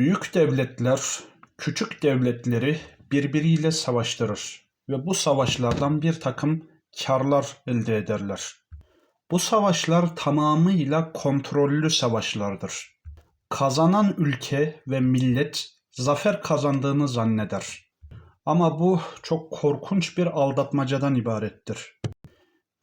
Büyük devletler küçük devletleri birbiriyle savaştırır ve bu savaşlardan bir takım karlar elde ederler. Bu savaşlar tamamıyla kontrollü savaşlardır. Kazanan ülke ve millet zafer kazandığını zanneder. Ama bu çok korkunç bir aldatmacadan ibarettir.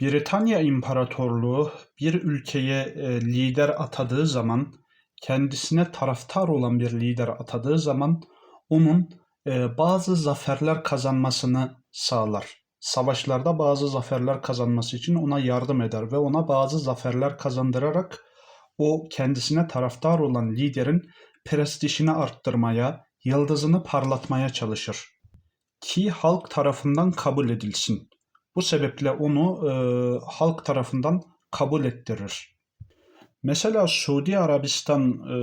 Britanya İmparatorluğu bir ülkeye e, lider atadığı zaman, kendisine taraftar olan bir lider atadığı zaman onun e, bazı zaferler kazanmasını sağlar. Savaşlarda bazı zaferler kazanması için ona yardım eder ve ona bazı zaferler kazandırarak o kendisine taraftar olan liderin prestijini arttırmaya, yıldızını parlatmaya çalışır. Ki halk tarafından kabul edilsin. Bu sebeple onu e, halk tarafından kabul ettirir. Mesela Suudi Arabistan e,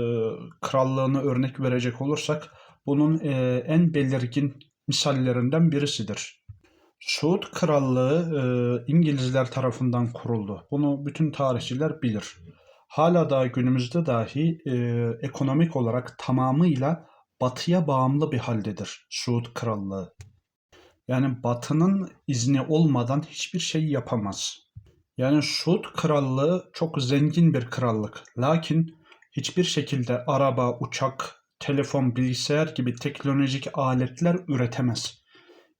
krallığını örnek verecek olursak bunun e, en belirgin misallerinden birisidir. Suud Krallığı e, İngilizler tarafından kuruldu. Bunu bütün tarihçiler bilir. Hala da günümüzde dahi e, ekonomik olarak tamamıyla batıya bağımlı bir haldedir Suud Krallığı. Yani batının izni olmadan hiçbir şey yapamaz. Yani Suud Krallığı çok zengin bir krallık. Lakin hiçbir şekilde araba, uçak, telefon, bilgisayar gibi teknolojik aletler üretemez.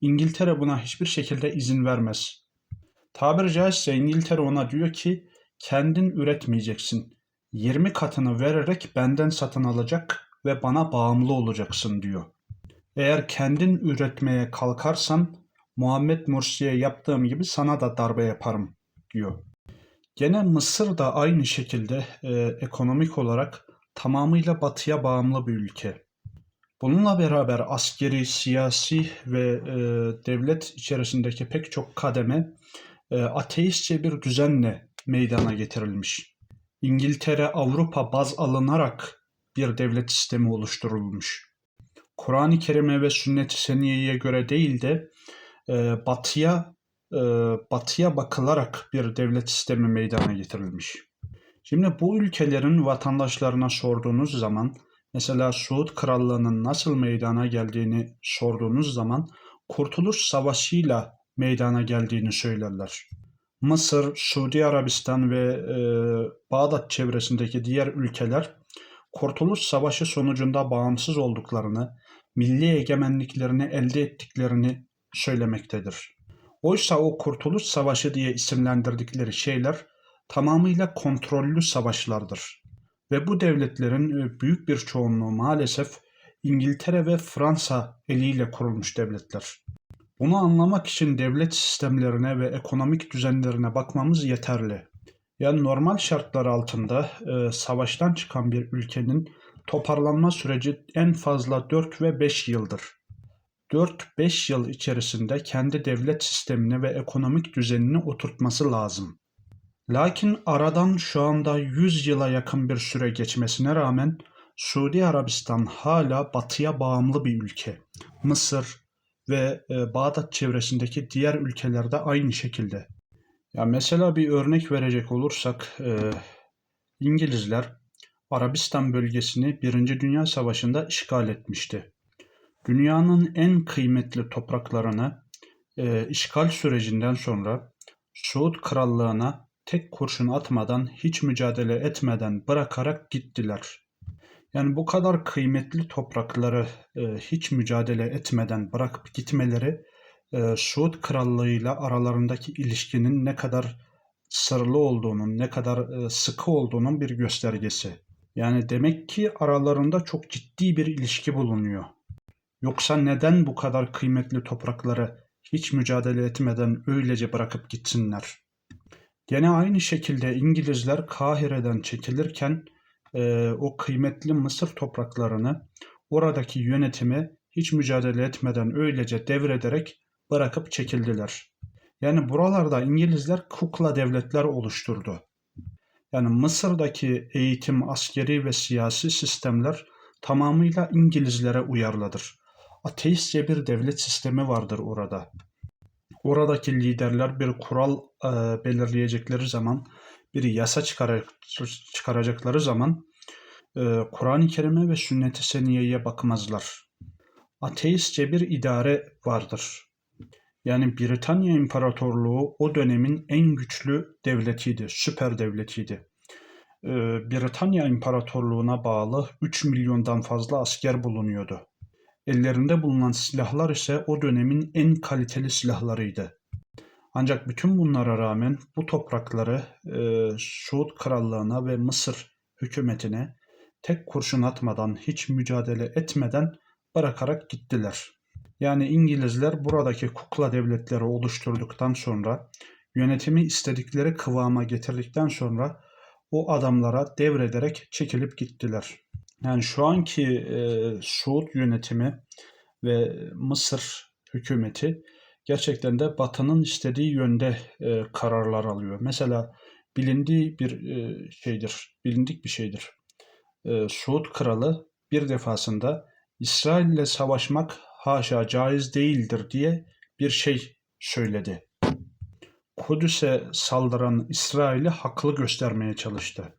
İngiltere buna hiçbir şekilde izin vermez. Tabiri caizse İngiltere ona diyor ki kendin üretmeyeceksin. 20 katını vererek benden satın alacak ve bana bağımlı olacaksın diyor. Eğer kendin üretmeye kalkarsan Muhammed Mursi'ye yaptığım gibi sana da darbe yaparım diyor. Gene Mısır da aynı şekilde e, ekonomik olarak tamamıyla batıya bağımlı bir ülke. Bununla beraber askeri, siyasi ve e, devlet içerisindeki pek çok kademe e, ateistçe bir düzenle meydana getirilmiş. İngiltere, Avrupa baz alınarak bir devlet sistemi oluşturulmuş. Kur'an-ı Kerim'e ve sünnet-i seniyeye göre değil de e, batıya batıya bakılarak bir devlet sistemi meydana getirilmiş. Şimdi bu ülkelerin vatandaşlarına sorduğunuz zaman mesela Suud Krallığı'nın nasıl meydana geldiğini sorduğunuz zaman Kurtuluş Savaşı'yla meydana geldiğini söylerler. Mısır, Suudi Arabistan ve e, Bağdat çevresindeki diğer ülkeler Kurtuluş Savaşı sonucunda bağımsız olduklarını, milli egemenliklerini elde ettiklerini söylemektedir. Oysa o Kurtuluş Savaşı diye isimlendirdikleri şeyler tamamıyla kontrollü savaşlardır. Ve bu devletlerin e, büyük bir çoğunluğu maalesef İngiltere ve Fransa eliyle kurulmuş devletler. Bunu anlamak için devlet sistemlerine ve ekonomik düzenlerine bakmamız yeterli. Yani normal şartlar altında e, savaştan çıkan bir ülkenin toparlanma süreci en fazla 4 ve 5 yıldır. 4-5 yıl içerisinde kendi devlet sistemini ve ekonomik düzenini oturtması lazım. Lakin aradan şu anda 100 yıla yakın bir süre geçmesine rağmen Suudi Arabistan hala batıya bağımlı bir ülke. Mısır ve e, Bağdat çevresindeki diğer ülkelerde aynı şekilde. Ya mesela bir örnek verecek olursak e, İngilizler Arabistan bölgesini Birinci Dünya Savaşı'nda işgal etmişti. Dünyanın en kıymetli topraklarını e, işgal sürecinden sonra Suud Krallığı'na tek kurşun atmadan, hiç mücadele etmeden bırakarak gittiler. Yani bu kadar kıymetli toprakları e, hiç mücadele etmeden bırakıp gitmeleri e, Suud Krallığı ile aralarındaki ilişkinin ne kadar sırlı olduğunun, ne kadar e, sıkı olduğunun bir göstergesi. Yani demek ki aralarında çok ciddi bir ilişki bulunuyor. Yoksa neden bu kadar kıymetli toprakları hiç mücadele etmeden öylece bırakıp gitsinler? Gene aynı şekilde İngilizler Kahire'den çekilirken e, o kıymetli Mısır topraklarını oradaki yönetimi hiç mücadele etmeden öylece devrederek bırakıp çekildiler. Yani buralarda İngilizler kukla devletler oluşturdu. Yani Mısır'daki eğitim, askeri ve siyasi sistemler tamamıyla İngilizlere uyarlıdır. Ateistçe bir devlet sistemi vardır orada. Oradaki liderler bir kural e, belirleyecekleri zaman, bir yasa çıkara, çıkaracakları zaman e, Kur'an-ı Kerim'e ve sünnet-i seniyeye bakmazlar. Ateistçe bir idare vardır. Yani Britanya İmparatorluğu o dönemin en güçlü devletiydi, süper devletiydi. Ee, Britanya İmparatorluğu'na bağlı 3 milyondan fazla asker bulunuyordu. Ellerinde bulunan silahlar ise o dönemin en kaliteli silahlarıydı. Ancak bütün bunlara rağmen bu toprakları e, Suud Krallığına ve Mısır hükümetine tek kurşun atmadan, hiç mücadele etmeden bırakarak gittiler. Yani İngilizler buradaki kukla devletleri oluşturduktan sonra, yönetimi istedikleri kıvama getirdikten sonra o adamlara devrederek çekilip gittiler. Yani şu anki e, Suud yönetimi ve Mısır hükümeti gerçekten de Batı'nın istediği yönde e, kararlar alıyor. Mesela bilindiği bir e, şeydir, bilindik bir şeydir. E, Suud kralı bir defasında İsrail ile savaşmak haşa caiz değildir diye bir şey söyledi. Kudüs'e saldıran İsrail'i haklı göstermeye çalıştı.